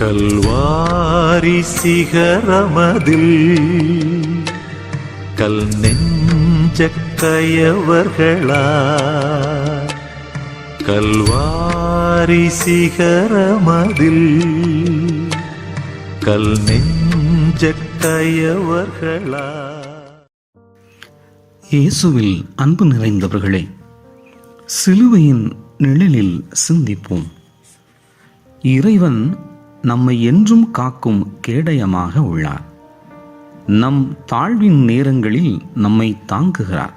கல்வாரி சிகரமதில் கல் நெஞ்ச கயவர்களா கல்வாரி சிகரமதில் கல் நெஞ்ச கயவர்களா இயேசுவில் அன்பு நிறைந்தவர்களே சிலுவையின் நிழலில் சிந்திப்போம். இறைவன் நம்மை என்றும் காக்கும் கேடயமாக உள்ளார். நம் தாழ்வின் நேரங்களில் நம்மை தாங்குகிறார்.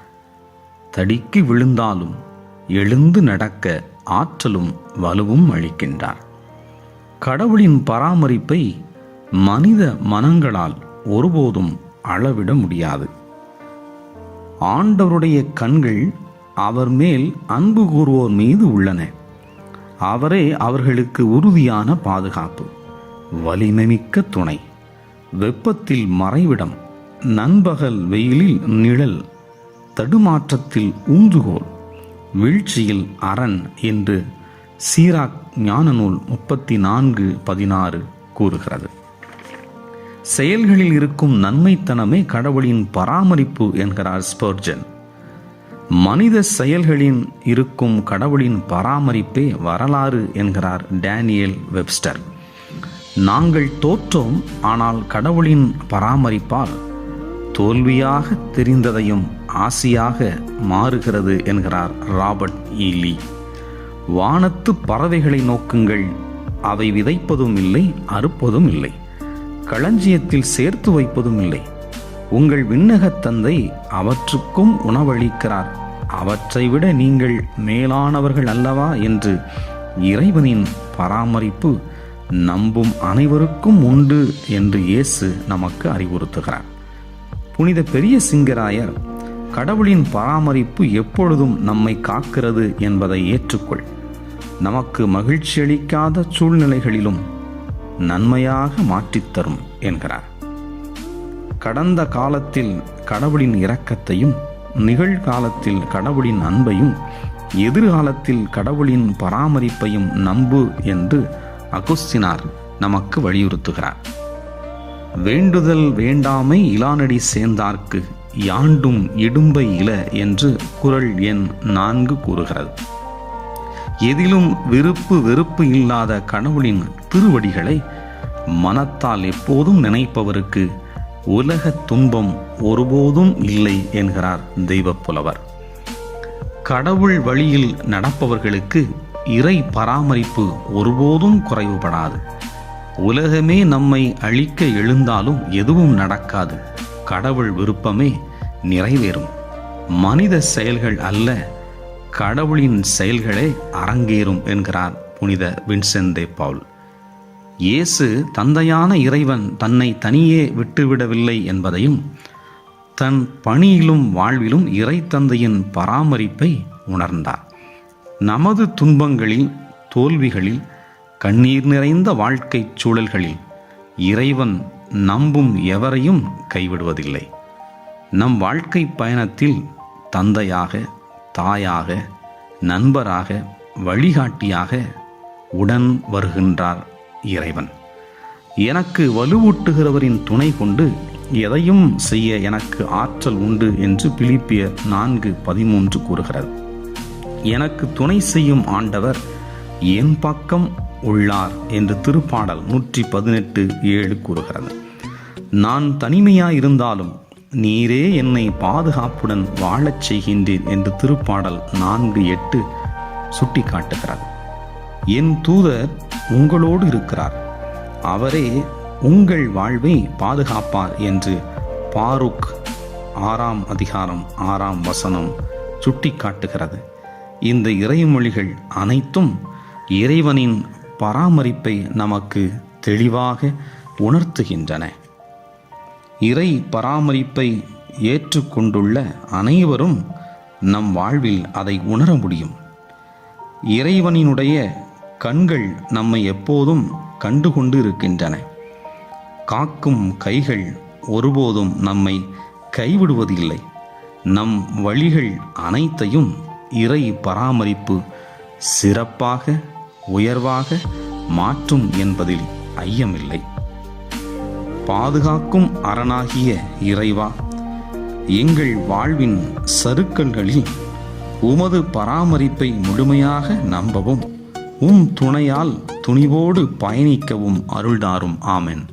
தடிக்கு விழுந்தாலும் எழுந்து நடக்க ஆற்றலும் வலுவும் அளிக்கின்றார். கடவுளின் பராமரிப்பை மனித மனங்களால் ஒருபோதும் அளவிட முடியாது. ஆண்டவருடைய கண்கள் அவர் மேல் அன்பு கூறுவோர் மீது உள்ளன. அவரே அவர்களுக்கு உறுதியான பாதுகாப்பு. வலிமைமிக்க துணை. வெப்பத்தில் மறைவிடம். நண்பகல் வெயிலில் நிழல். தடுமாற்றத்தில் ஊந்துகோல். வீழ்ச்சியில் அரண் என்று சீராக் ஞான நூல் முப்பத்தி நான்கு பதினாறு கூறுகிறது. செயல்களில் இருக்கும் நன்மைத்தனமே கடவுளின் பராமரிப்பு என்கிறார் ஸ்பர்ஜன். மனித செயல்களின் இருக்கும் கடவுளின் பராமரிப்பே வரலாறு என்கிறார் டேனியல் வெப்ஸ்டர். நாங்கள் தோற்றோம் ஆனால் கடவுளின் பராமரிப்பால் தோல்வியாக தெரிந்ததையும் ஆசியாக மாறுகிறது என்கிறார் ராபர்ட் ஈலி வானத்து பறவைகளை நோக்குங்கள் அவை விதைப்பதும் இல்லை அறுப்பதும் இல்லை களஞ்சியத்தில் சேர்த்து வைப்பதும் இல்லை உங்கள் விண்ணகத் தந்தை அவற்றுக்கும் உணவளிக்கிறார். அவற்றை விட நீங்கள் மேலானவர்கள் அல்லவா என்று இறைவனின் பராமரிப்பு நம்பும் அனைவருக்கும் உண்டு என்று இயேசு நமக்கு அறிவுறுத்துகிறார். புனித பெரிய சிங்கராயர் கடவுளின் பராமரிப்பு எப்பொழுதும் நம்மை காக்கிறது என்பதை ஏற்றுக்கொள். நமக்கு மகிழ்ச்சி அளிக்காத சூழ்நிலைகளிலும் நன்மையாக மாற்றித்தரும் என்கிறார். கடந்த காலத்தில் கடவுளின் இரக்கத்தையும் நிகழ்காலத்தில் கடவுளின் அன்பையும் எதிர்காலத்தில் கடவுளின் பராமரிப்பையும் நம்பு என்று அகுஸ்தினார் நமக்கு வலியுறுத்துகிறார். வேண்டுதல் வேண்டாமை இலானடி சேர்ந்தார்க்கு யாண்டும் இடும்பை இல என்று குரல் எண் நான்கு கூறுகிறது. எதிலும் விருப்பு வெறுப்பு இல்லாத கடவுளின் திருவடிகளை மனத்தால் எப்போதும் நினைப்பவருக்கு உலக துன்பம் ஒருபோதும் இல்லை என்கிறார் தெய்வப்புலவர். கடவுள் வழியில் நடப்பவர்களுக்கு இறை பராமரிப்பு ஒருபோதும் குறைவுபடாது. உலகமே நம்மை அழிக்க எழுந்தாலும் எதுவும் நடக்காது. கடவுள் விருப்பமே நிறைவேறும். மனித செயல்கள் அல்ல கடவுளின் செயல்களே அரங்கேறும் என்கிறார் புனித வின்செந்தே பவுல். இயேசு தந்தையான இறைவன் தன்னை தனியே விட்டுவிடவில்லை என்பதையும் தன் பணியிலும் வாழ்விலும் இறை தந்தையின் பராமரிப்பை உணர்ந்தார். நமது துன்பங்களில் தோல்விகளில் கண்ணீர் நிறைந்த வாழ்க்கைச் சூழல்களில் இறைவன் நம்பும் எவரையும் கைவிடுவதில்லை. நம் வாழ்க்கை பயணத்தில் தந்தையாக தாயாக நண்பராக வழிகாட்டியாக உடன் வருகின்றார் இறைவன். எனக்கு வலுவூட்டுகிறவரின் துணை கொண்டு எதையும் செய்ய எனக்கு ஆற்றல் உண்டு என்று பிலிப்பிய நான்கு பதிமூன்று கூறுகிறது. எனக்கு துணை செய்யும் ஆண்டவர் என் பக்கம் உள்ளார் என்று திருப்பாடல் நூற்றி பதினெட்டு ஏழு கூறுகிறது. நான் தனிமையாயிருந்தாலும் நீரே என்னை பாதுகாப்புடன் வாழச் செய்கின்றேன் என்று திருப்பாடல் நான்கு எட்டு சுட்டிக்காட்டுகிறது. என் தூதர் உங்களோடு இருக்கிறார். அவரே உங்கள் வாழ்வை பாதுகாப்பார் என்று பாருக் ஆறாம் அதிகாரம் ஆறாம் வசனம் சுட்டிக்காட்டுகிறது. இந்த இறைமொழிகள் அனைத்தும் இறைவனின் பராமரிப்பை நமக்கு தெளிவாக உணர்த்துகின்றன. இறை பராமரிப்பை ஏற்றுக்கொண்டுள்ள அனைவரும் நம் வாழ்வில் அதை உணர முடியும். இறைவனினுடைய கண்கள் நம்மை எப்போதும் கண்டுகொண்டு இருக்கின்றன காக்கும் கைகள் ஒருபோதும் நம்மை கைவிடுவதில்லை. நம் வழிகள் அனைத்தையும் இறை பராமரிப்பு சிறப்பாக உயர்வாக மாற்றும் என்பதில் ஐயமில்லை. பாதுகாக்கும் அரணாகிய இறைவா எங்கள் வாழ்வின் சருக்கல்களில் உமது பராமரிப்பை முழுமையாக நம்பவும். உம் துணையால் துணிவோடு பயணிக்கவும் அருள்தாரும். ஆமென்.